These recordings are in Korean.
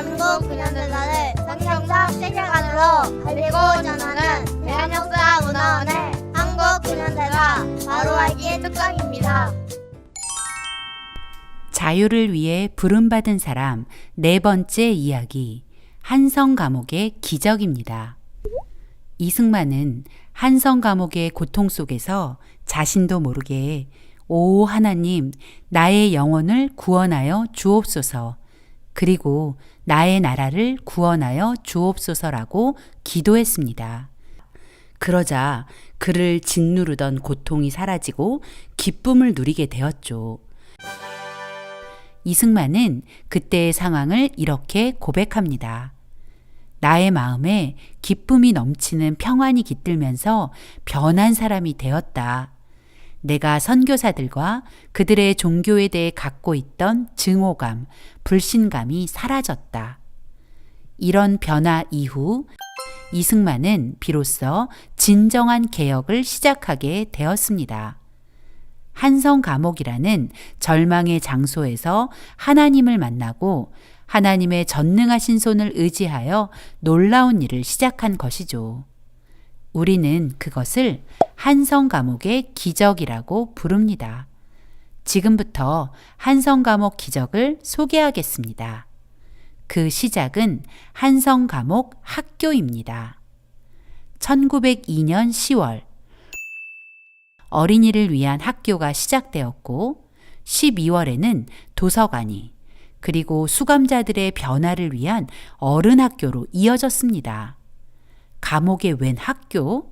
대한민국 근현대사를 성경적 세계관으로 알리고 전하는 대한역사 문화원의 한국 근현대사 바로 알기 특강입니다. 자유를 위해 부름받은 사람 네 번째 이야기 한성 감옥의 기적입니다. 이승만은 한성 감옥의 고통 속에서 자신도 모르게 오 하나님 나의 영혼을 구원하여 주옵소서 그리고 나의 나라를 구원하여 주옵소서라고 기도했습니다. 그러자 그를 짓누르던 고통이 사라지고 기쁨을 누리게 되었죠. 이승만은 그때의 상황을 이렇게 고백합니다. 나의 마음에 기쁨이 넘치는 평안이 깃들면서 변한 사람이 되었다. 내가 선교사들과 그들의 종교에 대해 갖고 있던 증오감, 불신감이 사라졌다. 이런 변화 이후 이승만은 비로소 진정한 개혁을 시작하게 되었습니다. 한성 감옥이라는 절망의 장소에서 하나님을 만나고 하나님의 전능하신 손을 의지하여 놀라운 일을 시작한 것이죠. 우리는 그것을 한성 감옥의 기적이라고 부릅니다. 지금부터 한성 감옥 기적을 소개하겠습니다. 그 시작은 한성 감옥 학교입니다. 1902년 10월 어린이를 위한 학교가 시작되었고 12월에는 도서관이 그리고 수감자들의 변화를 위한 어른 학교로 이어졌습니다. 감옥에 웬 학교?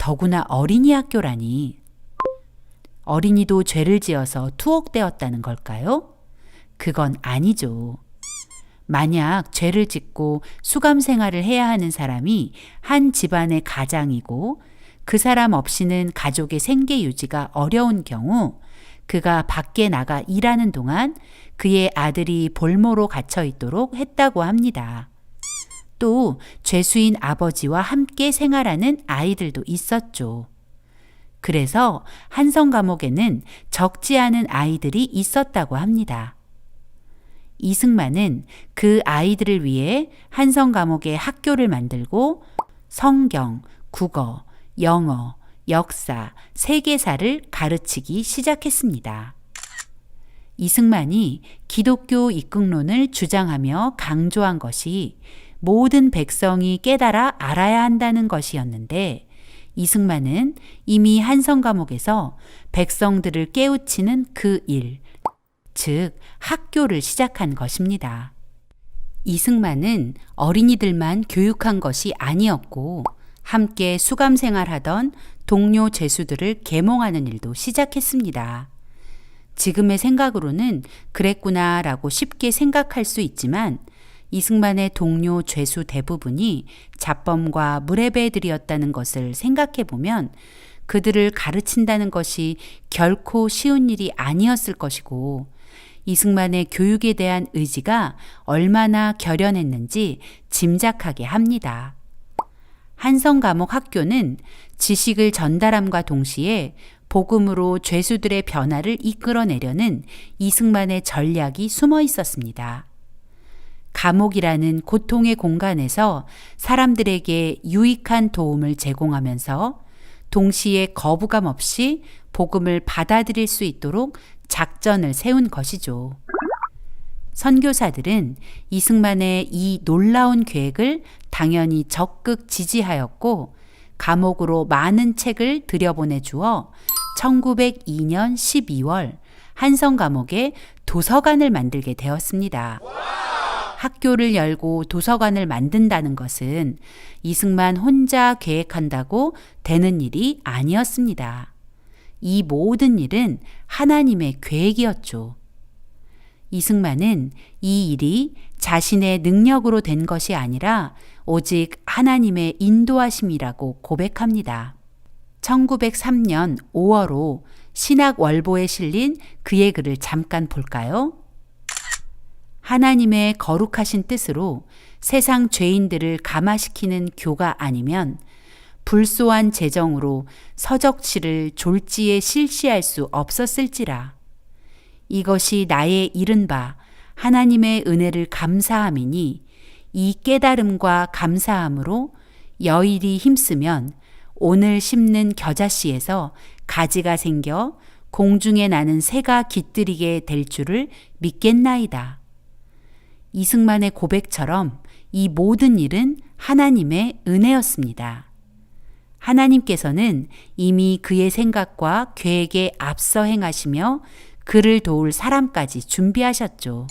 더구나 어린이 학교라니. 어린이도 죄를 지어서 투옥되었다는 걸까요? 그건 아니죠. 만약 죄를 짓고 수감 생활을 해야 하는 사람이 한 집안의 가장이고 그 사람 없이는 가족의 생계 유지가 어려운 경우 그가 밖에 나가 일하는 동안 그의 아들이 볼모로 갇혀 있도록 했다고 합니다. 또 죄수인 아버지와 함께 생활하는 아이들도 있었죠. 그래서 한성 감옥에는 적지 않은 아이들이 있었다고 합니다. 이승만은 그 아이들을 위해 한성 감옥에 학교를 만들고 성경, 국어, 영어, 역사, 세계사를 가르치기 시작했습니다. 이승만이 기독교 입국론을 주장하며 강조한 것이 모든 백성이 깨달아 알아야 한다는 것이었는데 이승만은 이미 한성 감옥에서 백성들을 깨우치는 그 일, 즉 학교를 시작한 것입니다. 이승만은 어린이들만 교육한 것이 아니었고 함께 수감 생활하던 동료 죄수들을 계몽하는 일도 시작했습니다. 지금의 생각으로는 그랬구나라고 쉽게 생각할 수 있지만 이승만의 동료 죄수 대부분이 잡범과 무례배들이었다는 것을 생각해 보면 그들을 가르친다는 것이 결코 쉬운 일이 아니었을 것이고 이승만의 교육에 대한 의지가 얼마나 결연했는지 짐작하게 합니다. 한성 감옥 학교는 지식을 전달함과 동시에 복음으로 죄수들의 변화를 이끌어내려는 이승만의 전략이 숨어 있었습니다. 감옥이라는 고통의 공간에서 사람들에게 유익한 도움을 제공하면서 동시에 거부감 없이 복음을 받아들일 수 있도록 작전을 세운 것이죠. 선교사들은 이승만의 이 놀라운 계획을 당연히 적극 지지하였고 감옥으로 많은 책을 들여보내 주어 1902년 12월 한성 감옥에 도서관을 만들게 되었습니다. 학교를 열고 도서관을 만든다는 것은 이승만 혼자 계획한다고 되는 일이 아니었습니다. 이 모든 일은 하나님의 계획이었죠. 이승만은 이 일이 자신의 능력으로 된 것이 아니라 오직 하나님의 인도하심이라고 고백합니다. 1903년 5월호 신학 월보에 실린 그의 글을 잠깐 볼까요? 하나님의 거룩하신 뜻으로 세상 죄인들을 감화시키는 교가 아니면 불소한 재정으로 서적치를 졸지에 실시할 수 없었을지라. 이것이 나의 이른바 하나님의 은혜를 감사함이니 이 깨달음과 감사함으로 여일이 힘쓰면 오늘 심는 겨자씨에서 가지가 생겨 공중에 나는 새가 깃들이게 될 줄을 믿겠나이다. 이승만의 고백처럼 이 모든 일은 하나님의 은혜였습니다. 하나님께서는 이미 그의 생각과 계획에 앞서 행하시며 그를 도울 사람까지 준비하셨죠.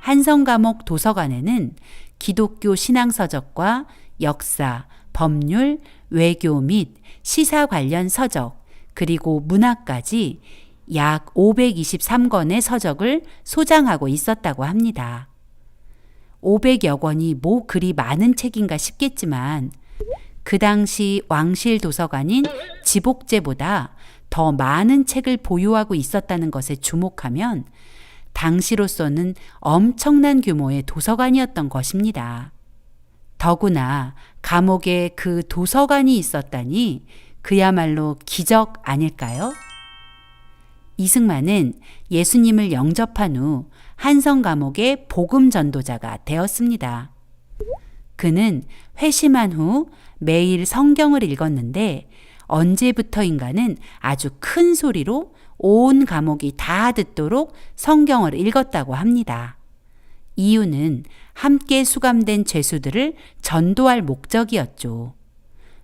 한성감옥 도서관에는 기독교 신앙서적과 역사, 법률, 외교 및 시사 관련 서적, 그리고 문학까지 약 523권의 서적을 소장하고 있었다고 합니다. 500여 권이 뭐 그리 많은 책인가 싶겠지만 그 당시 왕실 도서관인 지복제보다 더 많은 책을 보유하고 있었다는 것에 주목하면 당시로서는 엄청난 규모의 도서관이었던 것입니다. 더구나 감옥에 그 도서관이 있었다니 그야말로 기적 아닐까요? 이승만은 예수님을 영접한 후 한성 감옥의 복음 전도자가 되었습니다. 그는 회심한 후 매일 성경을 읽었는데 언제부터인가는 아주 큰 소리로 온 감옥이 다 듣도록 성경을 읽었다고 합니다. 이유는 함께 수감된 죄수들을 전도할 목적이었죠.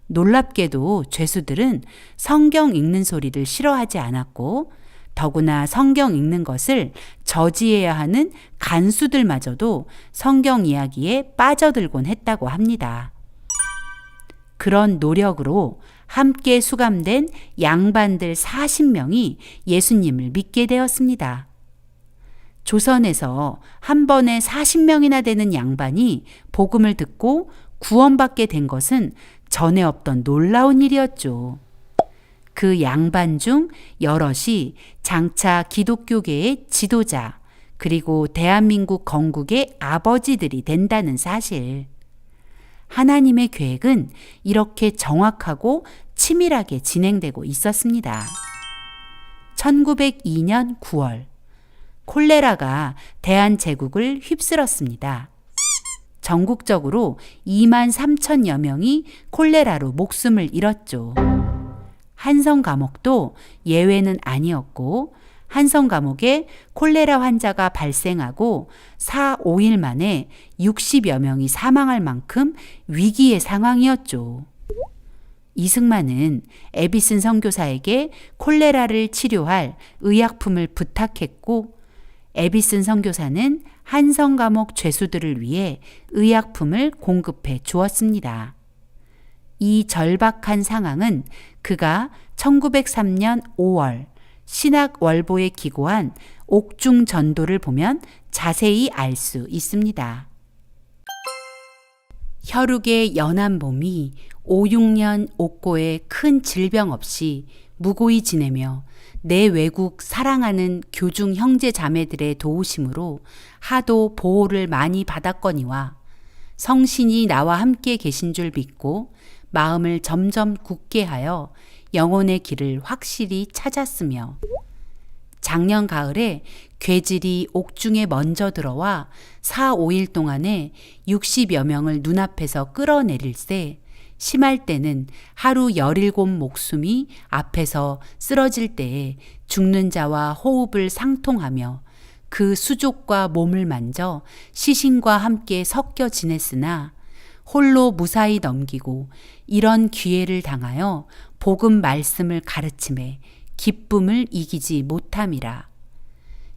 놀랍게도 죄수들은 성경 읽는 소리를 싫어하지 않았고 더구나 성경 읽는 것을 저지해야 하는 간수들마저도 성경 이야기에 빠져들곤 했다고 합니다. 그런 노력으로 함께 수감된 양반들 40명이 예수님을 믿게 되었습니다. 조선에서 한 번에 40명이나 되는 양반이 복음을 듣고 구원받게 된 것은 전에 없던 놀라운 일이었죠. 그 양반 중 여럿이 장차 기독교계의 지도자, 그리고 대한민국 건국의 아버지들이 된다는 사실. 하나님의 계획은 이렇게 정확하고 치밀하게 진행되고 있었습니다. 1902년 9월, 콜레라가 대한제국을 휩쓸었습니다. 전국적으로 2만 3천여 명이 콜레라로 목숨을 잃었죠. 한성 감옥도 예외는 아니었고 한성 감옥에 콜레라 환자가 발생하고 4, 5일 만에 60여 명이 사망할 만큼 위기의 상황이었죠. 이승만은 에비슨 선교사에게 콜레라를 치료할 의약품을 부탁했고 에비슨 선교사는 한성 감옥 죄수들을 위해 의약품을 공급해 주었습니다. 이 절박한 상황은 그가 1903년 5월 신학 월보에 기고한 옥중 전도를 보면 자세히 알 수 있습니다. 혈육의 연한 봄이 5, 6년 옥고에 큰 질병 없이 무고히 지내며 내 외국 사랑하는 교중 형제 자매들의 도우심으로 하도 보호를 많이 받았거니와 성신이 나와 함께 계신 줄 믿고 마음을 점점 굳게 하여 영혼의 길을 확실히 찾았으며 작년 가을에 괴질이 옥중에 먼저 들어와 4, 5일 동안에 60여 명을 눈앞에서 끌어내릴세 심할 때는 하루 17 목숨이 앞에서 쓰러질 때에 죽는 자와 호흡을 상통하며 그 수족과 몸을 만져 시신과 함께 섞여 지냈으나 홀로 무사히 넘기고 이런 기회를 당하여 복음 말씀을 가르침에 기쁨을 이기지 못함이라.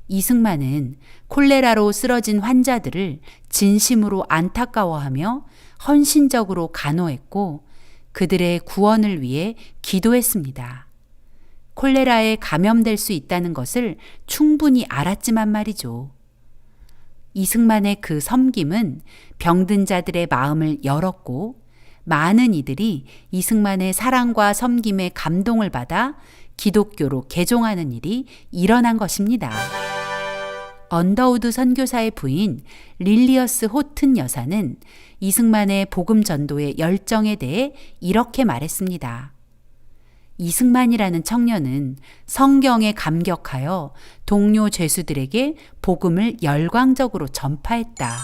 이승만은 콜레라로 쓰러진 환자들을 진심으로 안타까워하며 헌신적으로 간호했고 그들의 구원을 위해 기도했습니다. 콜레라에 감염될 수 있다는 것을 충분히 알았지만 말이죠. 이승만의 그 섬김은 병든 자들의 마음을 열었고 많은 이들이 이승만의 사랑과 섬김에 감동을 받아 기독교로 개종하는 일이 일어난 것입니다. 언더우드 선교사의 부인 릴리어스 호튼 여사는 이승만의 복음 전도의 열정에 대해 이렇게 말했습니다. 이승만이라는 청년은 성경에 감격하여 동료 죄수들에게 복음을 열광적으로 전파했다.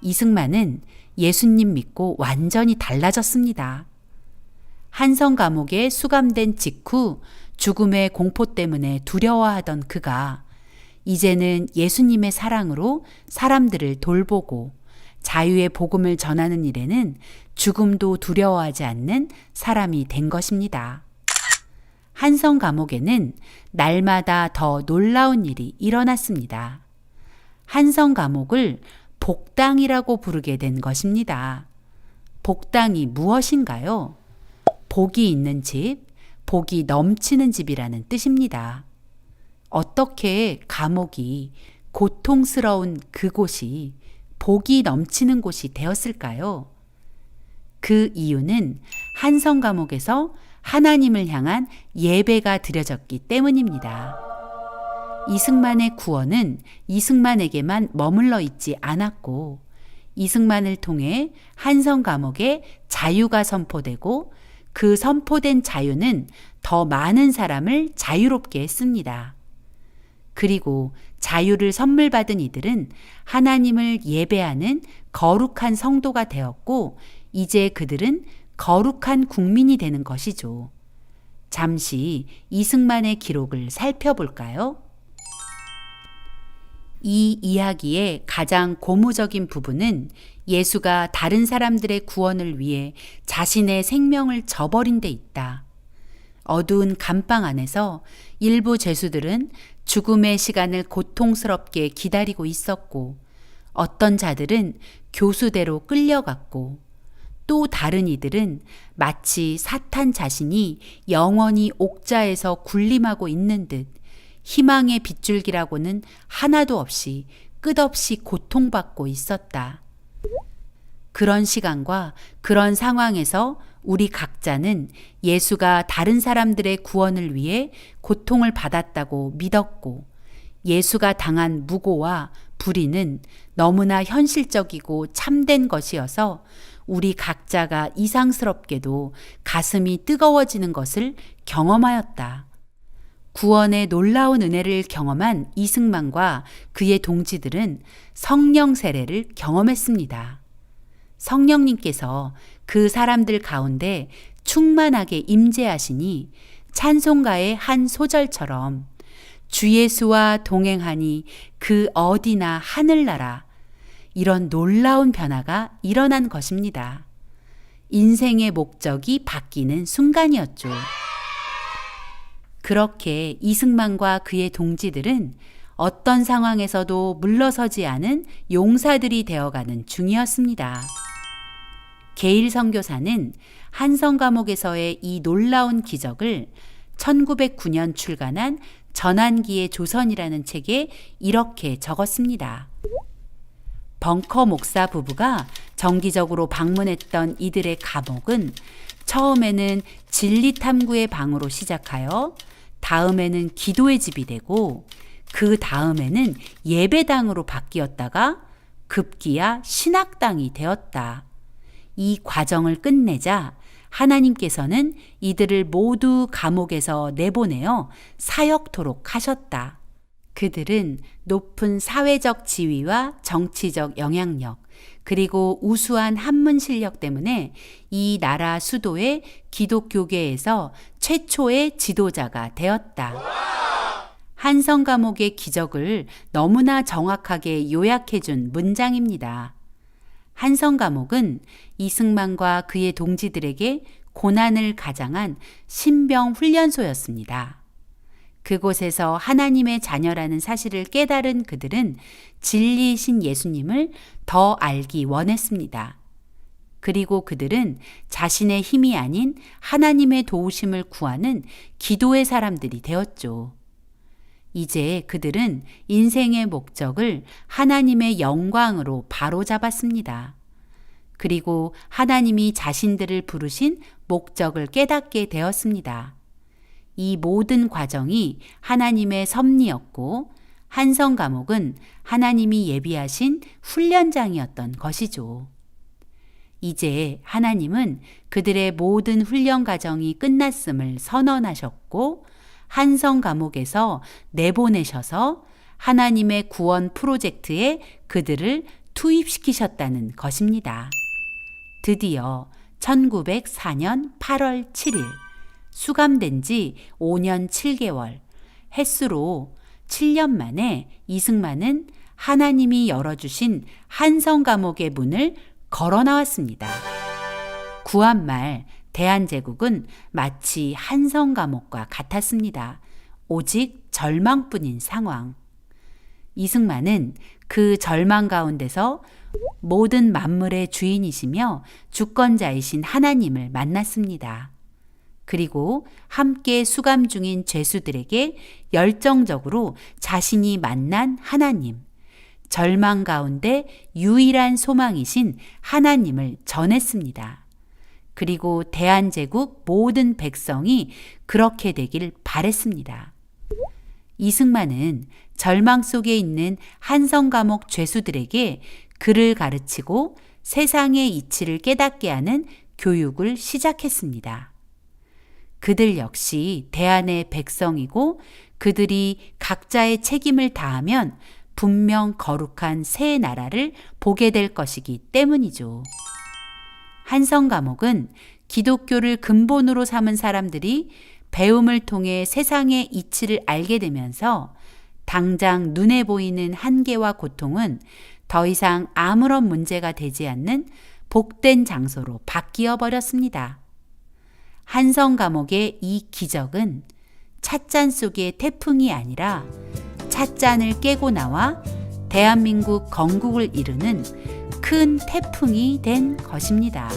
이승만은 예수님 믿고 완전히 달라졌습니다. 한성 감옥에 수감된 직후 죽음의 공포 때문에 두려워하던 그가 이제는 예수님의 사랑으로 사람들을 돌보고 자유의 복음을 전하는 일에는 죽음도 두려워하지 않는 사람이 된 것입니다. 한성 감옥에는 날마다 더 놀라운 일이 일어났습니다. 한성 감옥을 복당이라고 부르게 된 것입니다. 복당이 무엇인가요? 복이 있는 집, 복이 넘치는 집이라는 뜻입니다. 어떻게 감옥이 고통스러운 그곳이 복이 넘치는 곳이 되었을까요? 그 이유는 한성 감옥에서 하나님을 향한 예배가 드려졌기 때문입니다. 이승만의 구원은 이승만에게만 머물러 있지 않았고 이승만을 통해 한성 감옥에 자유가 선포되고 그 선포된 자유는 더 많은 사람을 자유롭게 했습니다. 그리고 자유를 선물 받은 이들은 하나님을 예배하는 거룩한 성도가 되었고 이제 그들은 거룩한 국민이 되는 것이죠. 잠시 이승만의 기록을 살펴볼까요? 이 이야기의 가장 고무적인 부분은 예수가 다른 사람들의 구원을 위해 자신의 생명을 저버린 데 있다. 어두운 감방 안에서 일부 죄수들은 죽음의 시간을 고통스럽게 기다리고 있었고, 어떤 자들은 교수대로 끌려갔고, 또 다른 이들은 마치 사탄 자신이 영원히 옥자에서 군림하고 있는 듯 희망의 빗줄기라고는 하나도 없이 끝없이 고통받고 있었다. 그런 시간과 그런 상황에서 우리 각자는 예수가 다른 사람들의 구원을 위해 고통을 받았다고 믿었고 예수가 당한 무고와 불의는 너무나 현실적이고 참된 것이어서 우리 각자가 이상스럽게도 가슴이 뜨거워지는 것을 경험하였다. 구원의 놀라운 은혜를 경험한 이승만과 그의 동지들은 성령 세례를 경험했습니다. 성령님께서 그 사람들 가운데 충만하게 임재하시니 찬송가의 한 소절처럼 주 예수와 동행하니 그 어디나 하늘나라 이런 놀라운 변화가 일어난 것입니다. 인생의 목적이 바뀌는 순간이었죠. 그렇게 이승만과 그의 동지들은 어떤 상황에서도 물러서지 않은 용사들이 되어가는 중이었습니다. 게일 선교사는 한성 감옥에서의 이 놀라운 기적을 1909년 출간한 전환기의 조선이라는 책에 이렇게 적었습니다. 벙커 목사 부부가 정기적으로 방문했던 이들의 감옥은 처음에는 진리 탐구의 방으로 시작하여 다음에는 기도의 집이 되고 그 다음에는 예배당으로 바뀌었다가 급기야 신학당이 되었다. 이 과정을 끝내자 하나님께서는 이들을 모두 감옥에서 내보내어 사역토록 하셨다. 그들은 높은 사회적 지위와 정치적 영향력, 그리고 우수한 한문 실력 때문에 이 나라 수도의 기독교계에서 최초의 지도자가 되었다. 한성 감옥의 기적을 너무나 정확하게 요약해 준 문장입니다. 한성 감옥은 이승만과 그의 동지들에게 고난을 가장한 신병 훈련소였습니다. 그곳에서 하나님의 자녀라는 사실을 깨달은 그들은 진리이신 예수님을 더 알기 원했습니다. 그리고 그들은 자신의 힘이 아닌 하나님의 도우심을 구하는 기도의 사람들이 되었죠. 이제 그들은 인생의 목적을 하나님의 영광으로 바로잡았습니다. 그리고 하나님이 자신들을 부르신 목적을 깨닫게 되었습니다. 이 모든 과정이 하나님의 섭리였고 한성 감옥은 하나님이 예비하신 훈련장이었던 것이죠. 이제 하나님은 그들의 모든 훈련 과정이 끝났음을 선언하셨고 한성 감옥에서 내보내셔서 하나님의 구원 프로젝트에 그들을 투입시키셨다는 것입니다. 드디어 1904년 8월 7일 수감된 지 5년 7개월 햇수로 7년 만에 이승만은 하나님이 열어주신 한성 감옥의 문을 걸어 나왔습니다. 구한말 대한제국은 마치 한성 감옥과 같았습니다. 오직 절망뿐인 상황. 이승만은 그 절망 가운데서 모든 만물의 주인이시며 주권자이신 하나님을 만났습니다. 그리고 함께 수감 중인 죄수들에게 열정적으로 자신이 만난 하나님, 절망 가운데 유일한 소망이신 하나님을 전했습니다. 그리고 대한제국 모든 백성이 그렇게 되길 바랬습니다. 이승만은 절망 속에 있는 한성 감옥 죄수들에게 글을 가르치고 세상의 이치를 깨닫게 하는 교육을 시작했습니다. 그들 역시 대한의 백성이고 그들이 각자의 책임을 다하면 분명 거룩한 새 나라를 보게 될 것이기 때문이죠. 한성 감옥은 기독교를 근본으로 삼은 사람들이 배움을 통해 세상의 이치를 알게 되면서 당장 눈에 보이는 한계와 고통은 더 이상 아무런 문제가 되지 않는 복된 장소로 바뀌어 버렸습니다. 한성 감옥의 이 기적은 찻잔 속의 태풍이 아니라 찻잔을 깨고 나와 대한민국 건국을 이루는 큰 태풍이 된 것입니다.